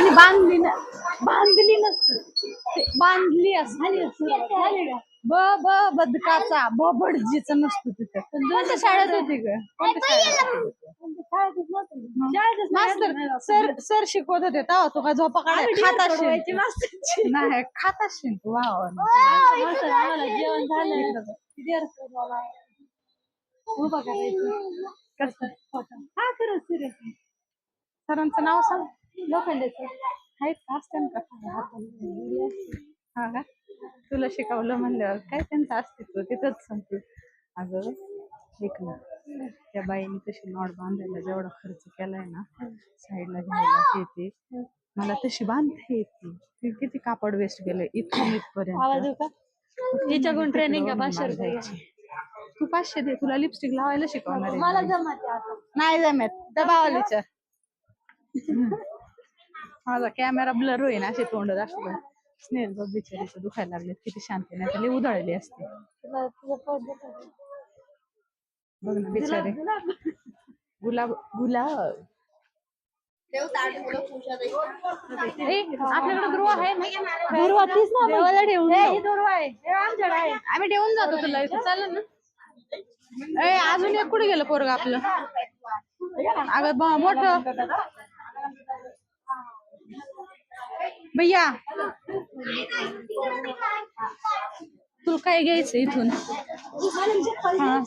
तिने बांधली ना बांधली नसत. बांधली असते. ब ब बदकाचा ब बडजीचा नसतो तिथं. कोणत्या शाळेत होती ग? मास्तर सर सर शिकवत होते तेव्हा तू काय झोपा काढ खात असशील नाही खात असशील तू वा जेवण झालं उभा करायचं. कसं हा खरंच सिरियस. सरांचं नाव सांग. लोखंडेचं. आहेत का असतं का? हा का? तुला शिकवलं म्हणल्यावर काय त्यांचं अस्तित्व? तिथंच संपलं. अगं ऐक ना त्या बाईने तशी नॉट बांधायला जेवढा खर्च केलाय ना साईडला घ्यायला हे ते मला तशी बांधता येते किती कापड वेस्ट गेलं इथून इथपर्यंत. तिच्याकडून ट्रेनिंग पाचशे. तू पाचशे दे तुला लिपस्टिक लावायला शिकवणार मला. जमते नाही जमत. भावाला विचार. माझा कॅमेरा ब्लर होईन असे तोंड दाखव स्नेल बघ बिचारीचं दुखायला लागले किती शांती नाही तर लई उधळली असते. बघ ना बिचारे. गुलाब गुलाब आपल्याकडे दुर्व आहे दुर्वा तीच ना. देवाला ठेवून दुर्वा आहे. हे आम्ही ठेवून जातो तुला इथं. चालेल ना? अजून एक कुठे गेलं पोरग आपलं? अगं मोठं. भैया तुला काय घ्यायचं इथून? हा.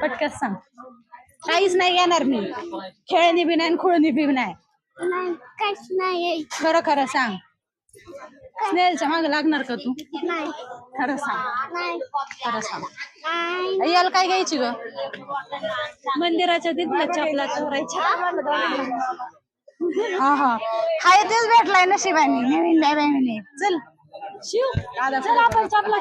पटकन सांग. काहीच नाही घेणार मी. खेळणी बी नाही खुळणी बी नाही. नाही काहीच नाही खरं खरं सांग. स्नेहलच्या माग लागणार का तू? नाही खरं सांग. नाही खरं सांग. नाही याला काय घ्यायची ग? मंदिराच्या तिथल्या चपला चोरायच्या. हा हा. हाय तेच भेटलाय नशिबाने नवीन नवीन चल. शिव चल आपण चपला